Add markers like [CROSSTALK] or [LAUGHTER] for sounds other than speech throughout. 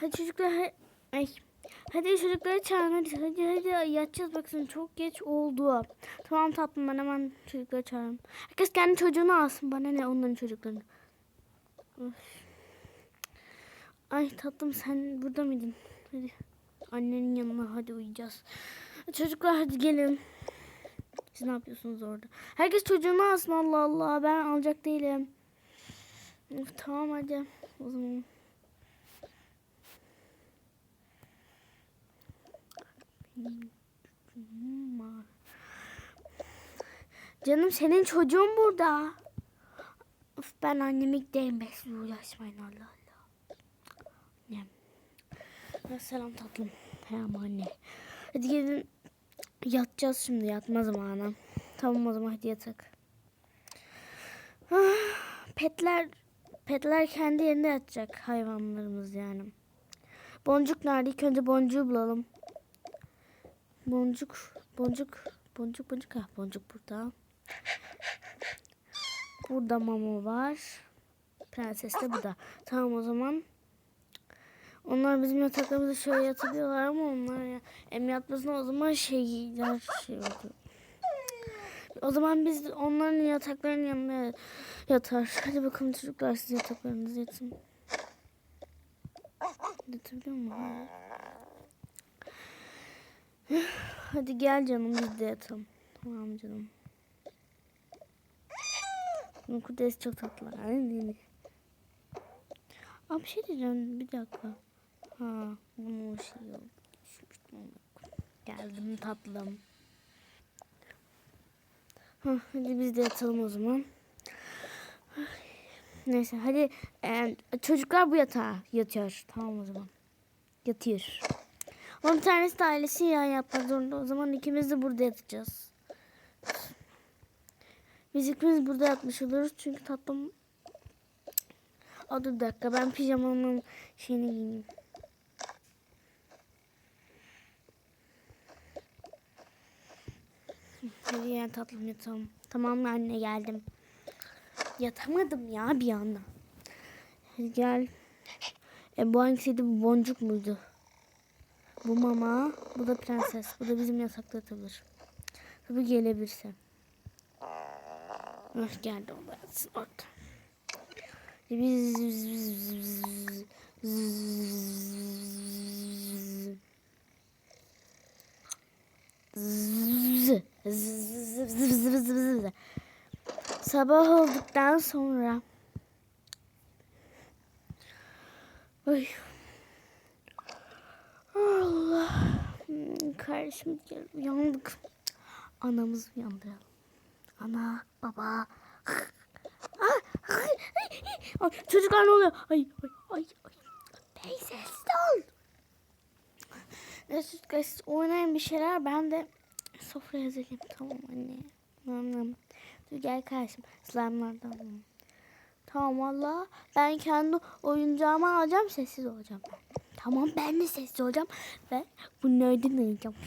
Hadi çocuklar ha- ay. Hadi çocukları çağırın hadi hadi hadi yatacağız baksın çok geç oldu. Tamam tatlım ben hemen çocukları çağırırım. Herkes kendi çocuğunu alsın bana ne onların çocuklarını. Öf. Ay tatlım sen burada mıydın? Hadi annenin yanına hadi uyuyacağız. Çocuklar hadi gelin. Siz ne yapıyorsunuz orada? Herkes çocuğunu alsın Allah Allah ben alacak değilim. Of, tamam hadi o zaman. Benim var. Canım senin çocuğun burada. Of, ben anneme gideyim bekle uğraşmayın Allah Allah. Ya, selam tatlım. Selam anne. Hadi gelin yatacağız şimdi yatma zamanı. Tamam o zaman hadi yatak. Ah, petler petler kendi yerinde yatacak hayvanlarımız yani. Boncuk nerede? İlk önce boncuğu bulalım. Boncuk, boncuk, boncuk, boncuk. Ha, boncuk burada. Burada mama var. Prenses de burada. Tamam o zaman. Onlar bizim yataklarımızda şöyle yatabiliyorlar ama onlar ya, em yatmasına o zaman şeyler şey oldu. O zaman biz onların yataklarının yanına yatar. Hadi bakalım çocuklar siz yataklarınızı yatın. Yatabiliyor mu? Hadi gel canım biz de yatalım. Tamam canım. Bu kudesi çok tatlı. Ay, Aa, bir şey diyeceğim. Bir dakika. Ha, bunu şey oldu. Geldim tatlım. Ha, hadi biz de yatalım o zaman. Neyse hadi e, çocuklar bu yatağa yatıyor. Tamam o zaman. Yatıyor. Bir tanesi de ailesi ya yapmak zorunda. O zaman ikimiz de burada yatacağız. Biz ikimiz burada yatmış oluruz. Çünkü tatlım... Aa, dur dakika ben pijamamın şeyini giyeyim. Hadi yani tatlım yatalım. Tamam anne geldim. Yatamadım ya bir anda. Gel. E, bu hangisiydi? Bu boncuk muydu? Bu mama, bu da prenses. Bu da bizim yatakta yatılır. Tabii gelebilirse. Öf geldi o yatsın orada. Biz Sabah olduktan sonra Ay. Allah. Kardeşim gel uyandık. Anamızı uyandıralım. Ana, baba. Çocuklar ne oluyor? Ay, ay, ay, ay. Bey sessiz ol. Neyse çocuklar oynayın bir şeyler. Ben de sofraya hazırlayayım. Tamam anne. Nam. Dur gel kardeşim. Slime'lardan. alalım. Tamam valla. Ben kendi oyuncağımı alacağım. Sessiz olacağım ben. Tamam ben de sessiz olacağım. Ve bu nereden alacağım? [LAUGHS]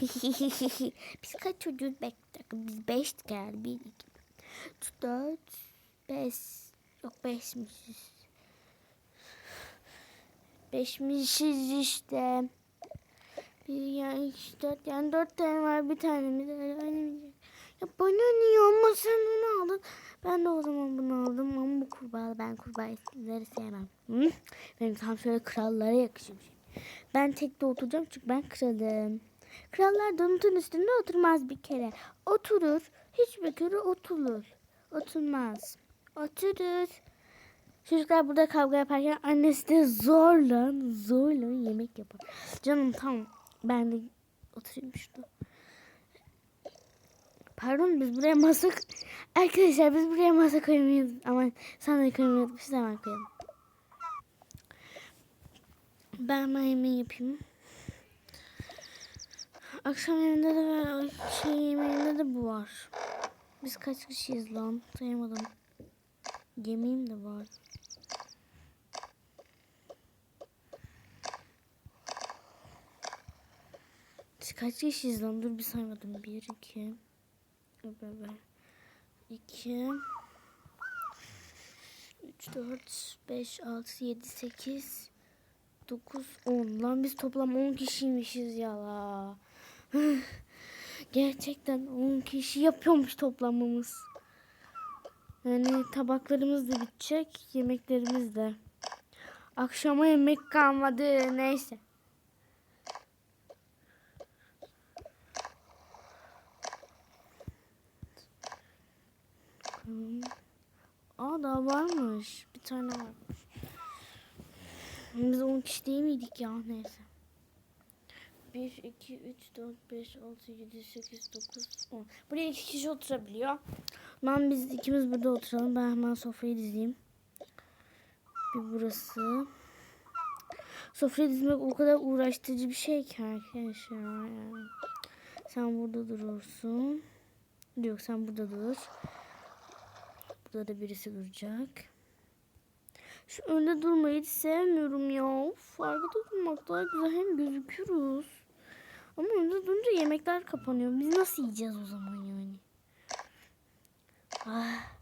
Biz kaç çocuğuz? Beş, biz beş geldi. Bir, iki, üç, dört, beş. Yok beşmişiz. Beşmişiz işte. Bir yani iki, dört yani dört tane var. Bir tanemiz. Ya bana niye ama sen onu aldın. Ben de o zaman bunu aldım ama bu kurbağa ben kurbağaları sevmem. Hı? Benim tam şöyle krallara yakışıyor. Ben tekte oturacağım çünkü ben kralım. Krallar donutun üstünde oturmaz bir kere. Oturur. Hiçbir kere oturur. Oturmaz. Oturur. Çocuklar burada kavga yaparken annesi de zorla zorla yemek yapar. Canım tamam. Ben de oturayım şurada. Pardon biz buraya masa... Arkadaşlar biz buraya masa koymayız. Ama sandalye koymayız. Biz hemen koyalım. Ben yemeği yapayım. Akşam yemeğinde de şey yemeğinde de bu var. Biz kaç kişiyiz lan? Sayamadım. Yemeğim de var. Kaç kişiyiz lan? Dur bir saymadım. Bir, iki, Bebe. 2 3 4 5 6 7 8 9, 10. Lan biz toplam 10 kişiymişiz ya la. [SIGHS] Gerçekten 10 kişi yapıyormuş toplamımız. Yani tabaklarımız da bitecek, yemeklerimiz de. Akşama yemek kalmadı. Neyse. Aa daha varmış. Bir tane varmış. Biz 10 kişi değil miydik ya? Neyse. 1, 2, 3, 4, 5, 6, 7, 8, 9, 10. Buraya iki kişi oturabiliyor. Ben biz ikimiz burada oturalım. Ben hemen sofrayı dizeyim. Bir burası. Sofrayı dizmek o kadar uğraştırıcı bir şey ki arkadaşlar. Yani. Sen burada durursun. Yok sen burada dur. Burada da birisi duracak. Şu önde durmayı hiç sevmiyorum ya. Of, arkada durmak daha güzel hem gözükürüz. Ama önde durunca yemekler kapanıyor. Biz nasıl yiyeceğiz o zaman yani? Ah.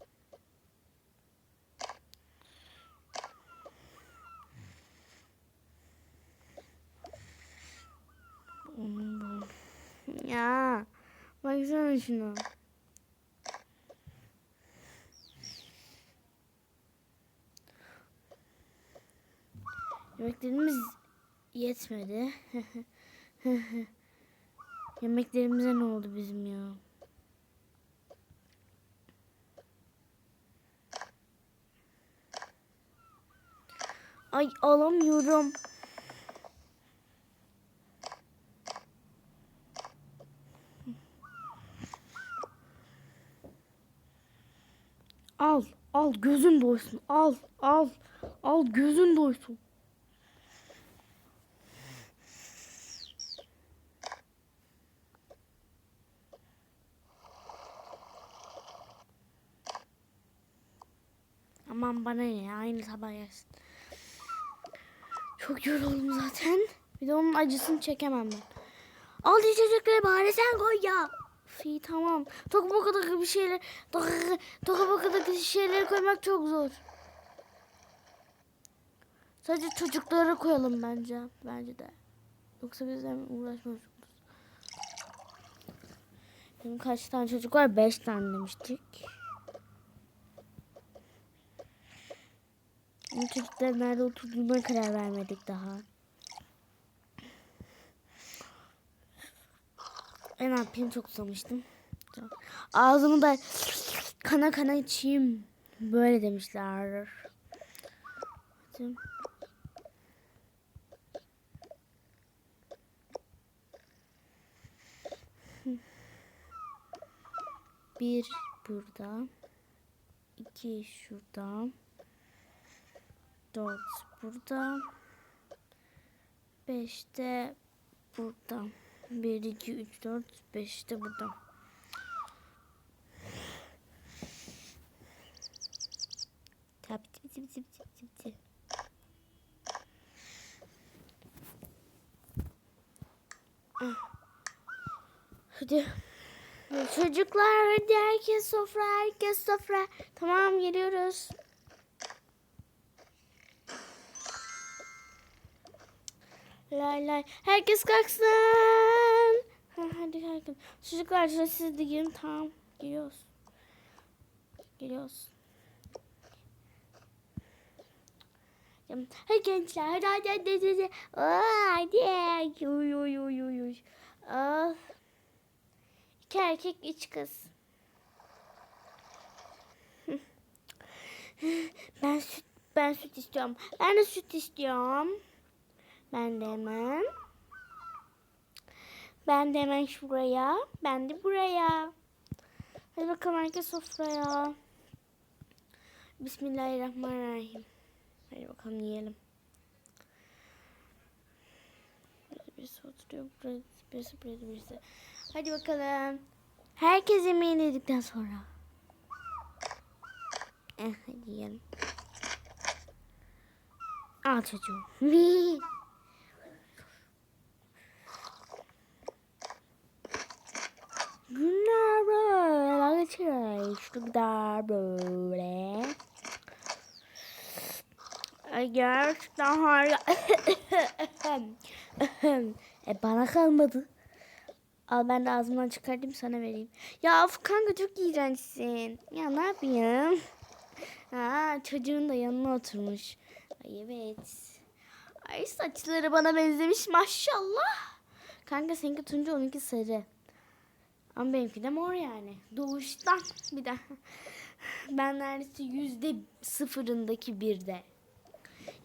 Ya baksana şuna. Yemeklerimiz yetmedi. [LAUGHS] Yemeklerimize ne oldu bizim ya? Ay alamıyorum. Al, al gözün doysun. Al, al, al gözün doysun. Aman bana ne aynı sabah yersin. Çok yoruldum zaten. Bir de onun acısını çekemem ben. Al içecekleri bari sen koy ya. İyi tamam. Tokmakadaki bir şeyler Tokmakadaki şeyleri koymak çok zor. Sadece çocukları koyalım bence. Bence de. Yoksa biz hemen uğraşmaz oluruz. Benim kaç tane çocuk var? Beş tane demiştik. Bu çocukların nerede oturduğuna karar vermedik daha. Ne yapayım çok susamıştım. Ağzımı da kana kana içeyim. Böyle demişler. Bir burada. iki şurada. Dört burada. Beş de burada. Bir, iki, üç, dört, beş de burada. Tabi tabi tabi tabi tabi tabi. Ah. Hadi. Çocuklar hadi herkes sofra herkes sofra. Tamam geliyoruz. Lay lay. Herkes kalksın. Ha, hadi herkes. Çocuklar siz de girin. Tamam. Geliyoruz. Geliyoruz. Hadi gençler. Hadi hadi hadi. Hadi. Hadi. Uy uy uy uy uy. Of. İki erkek, üç kız. Ben süt, ben süt istiyorum. Ben de süt istiyorum. Ben de hemen. Ben de hemen şuraya. Ben de buraya. Hadi bakalım herkes sofraya. Bismillahirrahmanirrahim. Hadi bakalım yiyelim. Birisi oturuyor. Birisi, birisi, birisi, birisi. Hadi bakalım. Herkes yemeğini yedikten sonra. Eh, hadi yiyelim. Al çocuğum. [LAUGHS] Günler böyle İşte kadar böyle. Gerçekten harika. [COUGHS] e bana kalmadı. Al ben de ağzımdan çıkartayım sana vereyim. Ya of kanka çok iğrençsin. Ya ne yapayım? Ha, çocuğun da yanına oturmuş. Ay evet. Ay saçları bana benzemiş maşallah. Kanka seninki turuncu onunki sarı. Ama benimki de mor yani. Doğuştan bir de. Ben neredeyse yüzde sıfırındaki birde.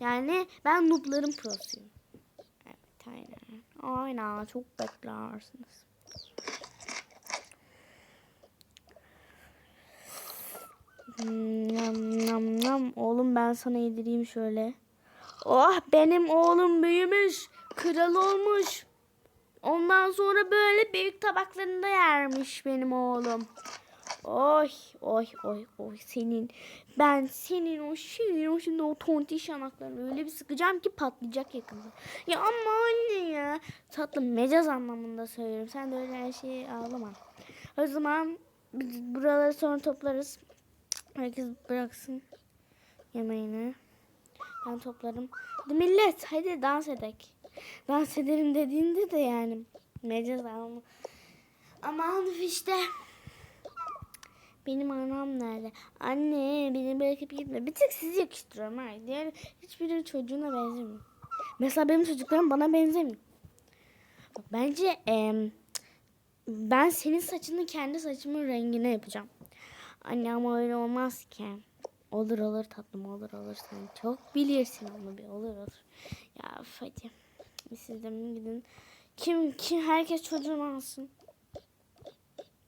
Yani ben noobların prosuyum. Evet aynen. Aynen çok beklersiniz. Hmm, Nam nam nam. Oğlum ben sana yedireyim şöyle. Oh benim oğlum büyümüş. Kral olmuş. Ondan sonra böyle büyük tabaklarında yermiş benim oğlum. Oy oy oy oy senin ben senin o şirin o şimdi o tontiş yanaklarını öyle bir sıkacağım ki patlayacak yakında. Ya ama anne ya. Tatlım mecaz anlamında söylüyorum. Sen de öyle her şeyi ağlama. O zaman biz buraları sonra toplarız. Herkes bıraksın yemeğini. Ben toplarım. Millet hadi dans edek. Dans edelim dediğinde de yani mecaz anlamı. Aman işte. Benim anam nerede? Anne beni bırakıp gitme. Bir tek sizi yakıştırıyorum. Hayır. Diğer hiçbiri çocuğuna benzemiyor. Mesela benim çocuklarım bana benzemiyor. Bak, bence em, ben senin saçını kendi saçımın rengine yapacağım. Anne ama öyle olmaz ki. Olur olur tatlım olur olur. Sen çok bilirsin onu bir olur olur. Ya hadi. Siz de gidin. Kim kim herkes çocuğunu alsın.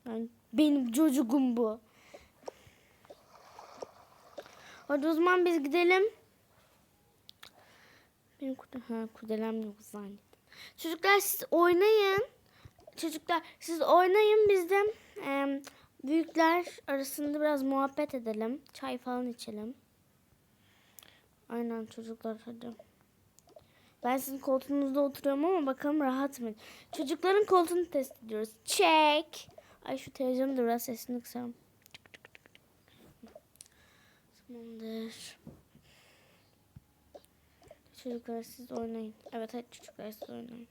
Yani benim çocuğum bu. Hadi o zaman biz gidelim. Benim kude ha, kudelem yok zannettim. Çocuklar siz oynayın. Çocuklar siz oynayın biz em, büyükler arasında biraz muhabbet edelim. Çay falan içelim. Aynen çocuklar hadi. Ben sizin koltuğunuzda oturuyorum ama bakalım rahat mı? Çocukların koltuğunu test ediyoruz. Check. Ay şu televizyonu da biraz sesini kısarım. Tamamdır. Çocuklar siz oynayın. Evet hadi çocuklar siz oynayın.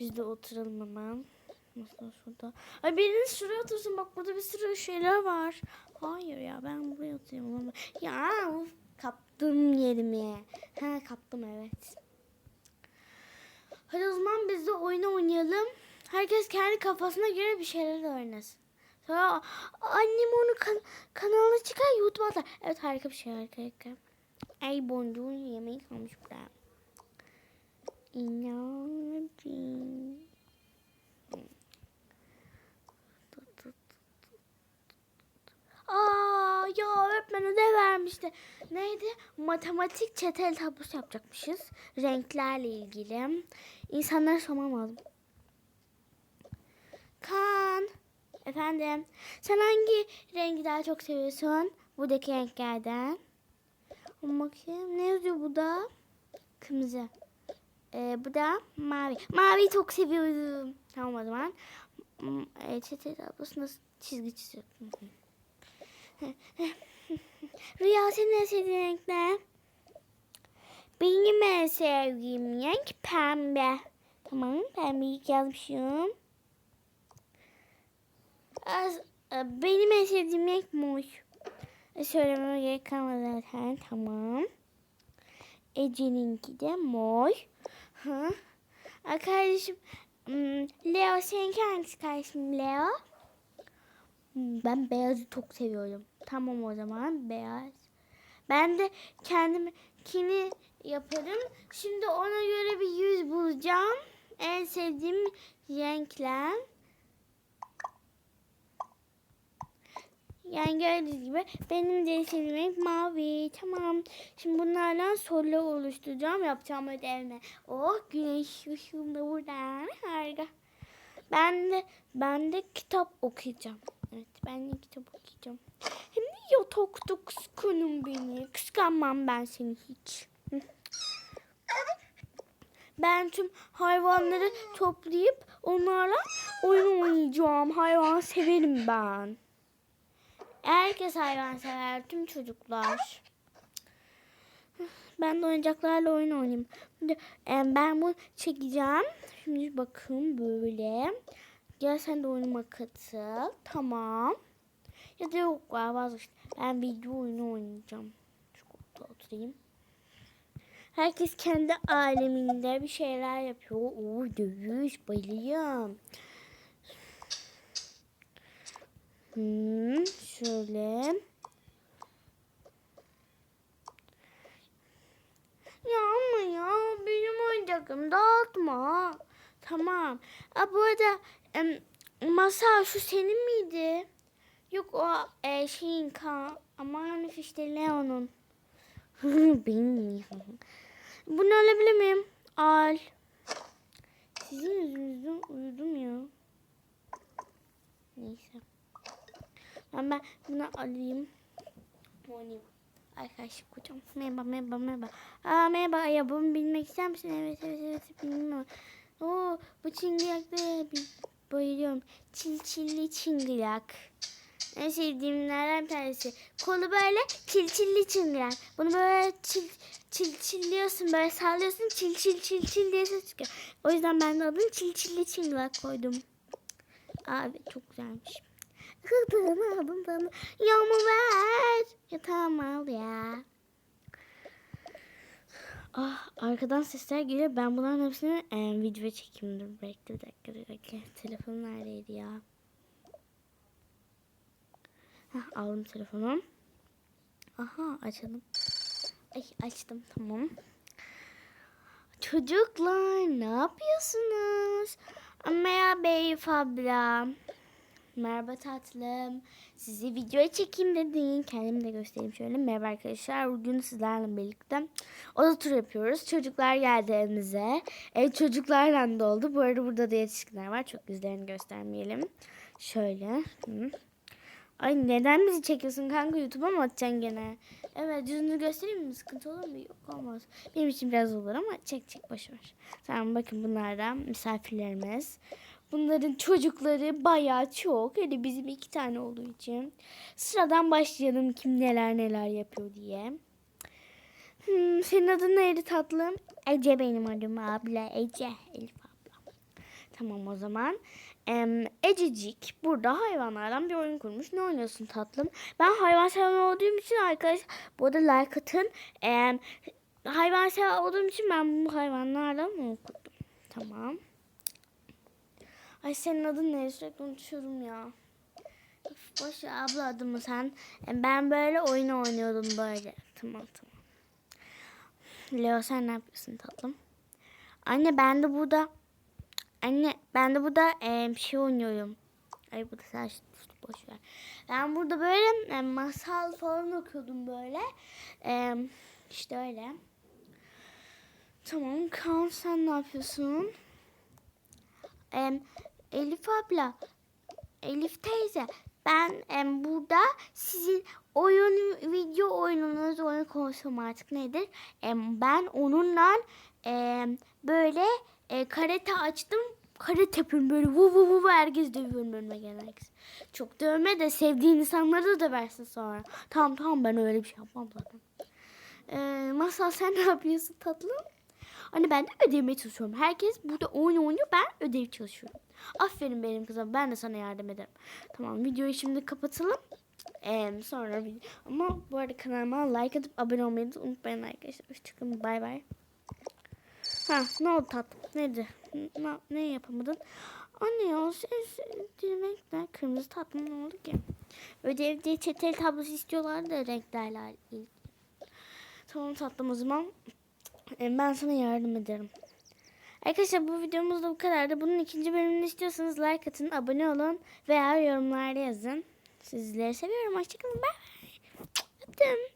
Biz de oturalım hemen. Masa şurada. Ay biriniz şuraya otursun. Bak burada bir sürü şeyler var. Hayır ya ben buraya oturayım. Ama- Ya of, kaptım yerimi. Ha kaptım evet. Hadi o zaman biz de oyunu oynayalım. Herkes kendi kafasına göre bir şeyler oynasın. Sonra annem onu kan kanalına çıkar YouTube'a atar. Evet harika bir şey harika harika. Ay boncuğun yemeği kalmış burada. İnanın. Aa ya öğretmen ödev vermişti. Neydi? Matematik çetel tablosu yapacakmışız. Renklerle ilgili. İnsanlara sormam. Kan. Efendim. Sen hangi rengi daha çok seviyorsun? Buradaki renklerden. Bakayım. Ne yazıyor bu da? Kırmızı. Ee, bu da mavi. Maviyi çok seviyorum. Tamam o zaman. Hmm, E, çetel tablosunda çizgi çiziyorum. Rüya senin en sevdiğin renk ne? Benim en sevdiğim renk pembe. Tamam pembeyi yazmışım. Az, e, benim en sevdiğim renk mor. E, Söylememe gerek kalmadı zaten. Tamam. Ece'ninki de mor. Hı. Aa, Kardeşim hmm, Leo seninki hangisi kardeşim Leo? Ben beyazı çok seviyorum. Tamam o zaman beyaz. Ben de kendimkini yaparım. Şimdi ona göre bir yüz bulacağım. En sevdiğim renkler. Yani gördüğünüz gibi benim de sevdiğim renk mavi. Tamam. Şimdi bunlardan sorular oluşturacağım. Yapacağım ödevine. Oh güneş ışığım da burada. Harika. Ben de ben de kitap okuyacağım. Evet ben de kitap okuyacağım. Hem de yatakta kıskanım beni. Kıskanmam ben seni hiç. Ben tüm hayvanları toplayıp onlarla oyun oynayacağım. Hayvan severim ben. Herkes hayvan sever. Tüm çocuklar. Ben de oyuncaklarla oyun oynayayım. E, ben bunu çekeceğim. Şimdi bakın böyle. Gel sen de oyunuma katıl. Tamam. Ya da yok var vazgeçtim. Ben video oyunu oynayacağım. Şu koltuğa oturayım. Herkes kendi aleminde bir şeyler yapıyor. Oo dövüş bayılıyorum. Hmm, şöyle. Ya ama ya benim oyuncakım dağıtma. Tamam. Aa, bu arada masa şu senin miydi? Yok o e, şeyin kan aman işte Leon'un. [LAUGHS] Benim. Bunu alabilir miyim? Al. Sizin yüzünüzden uyudum ya. Neyse. Ben, ben bunu alayım. Oynayayım. Arkadaşım kocam. Merhaba merhaba merhaba. Aa merhaba ya bunu bilmek ister misin? Evet evet evet bilmiyorum. Oo bu çingıyaklara bir bayılıyorum. Çil çilli çıngıyak. En sevdiğimlerden bir tanesi. Kolu böyle çil çilli çıngıyak. Bunu böyle çil çil çilliyorsun böyle sallıyorsun çil çil çil çil diye ses çıkıyor. O yüzden ben de adını çil çilli çıngıyak koydum. Evet çok güzelmiş. Aldım bana. Yağmur ver. Ya tamam al ya. Ah arkadan sesler geliyor. Ben bunların hepsini e, video çekeyim. Dur bekle bir dakika bir dakika. Telefon neredeydi ya? Heh, aldım telefonu. Aha açalım. Ay açtım tamam. Çocuklar ne yapıyorsunuz? Merhaba Elif abla. Merhaba tatlım. Sizi videoya çekeyim dedin. Kendimi de göstereyim şöyle. Merhaba arkadaşlar. Bugün sizlerle birlikte oda tur yapıyoruz. Çocuklar geldi evimize. Ev çocuklarla doldu. Bu arada burada da yetişkinler var. Çok yüzlerini göstermeyelim. Şöyle. Hı. Ay neden bizi çekiyorsun kanka? YouTube'a mı atacaksın gene? Evet yüzünü göstereyim mi? Sıkıntı olur mu? Yok olmaz. Benim için biraz olur ama çek çek boş ver. Tamam bakın bunlar da misafirlerimiz. Bunların çocukları bayağı çok. Hele bizim iki tane olduğu için. Sıradan başlayalım kim neler neler yapıyor diye. Hmm, senin adın neydi tatlım? Ece benim adım abla. Ece. Elif abla. Tamam o zaman. Em, Ececik burada hayvanlardan bir oyun kurmuş. Ne oynuyorsun tatlım? Ben hayvan seven olduğum için arkadaş bu arada like atın. Em, hayvan seven olduğum için ben bu hayvanlardan oyun kurdum. Tamam. Ay senin adın ne? Sürekli unutuyorum ya. Üf, Boş ver abla adımı sen. E, Ben böyle oyun oynuyordum böyle. Tamam tamam. Leo sen ne yapıyorsun tatlım? Anne ben de burada Anne ben de burada e, bir şey oynuyorum. Ay bu da sen boş ver. Ben burada böyle e, masal falan okuyordum böyle. E, işte öyle. Tamam Kaan sen ne yapıyorsun? E, Elif abla, Elif teyze ben e, burada sizin oyun video oyununuz oyun konuşuyorum artık nedir? E, ben onunla e, böyle e, karate açtım. Karate yapıyorum böyle vu vu vu herkes dövüyorum önüme gelen. Çok dövme de sevdiğin insanları da döversin sonra. Tamam tamam ben öyle bir şey yapmam zaten. E, Masal sen [LAUGHS] ne yapıyorsun tatlım? Anne ben de ödevime çalışıyorum. Herkes burada oyun oynuyor ben ödev çalışıyorum. Aferin benim kızım ben de sana yardım ederim. Tamam videoyu şimdi kapatalım. Ee, sonra ama bu arada kanalıma like atıp abone olmayı unutmayın arkadaşlar. Hoşçakalın bay bay. Ha ne oldu tatlım? Neydi? Ne, ne yapamadın? Anne ya ses renkler kırmızı tatlım ne oldu ki? Ödevde çeteli tablosu istiyorlar da renklerle ilgili. Tamam tatlım o zaman. Ben sana yardım ederim. Arkadaşlar bu videomuz da bu kadardı. Bunun ikinci bölümünü istiyorsanız like atın, abone olun veya yorumlarda yazın. Sizleri seviyorum. Hoşçakalın. Bay bay. Öptüm.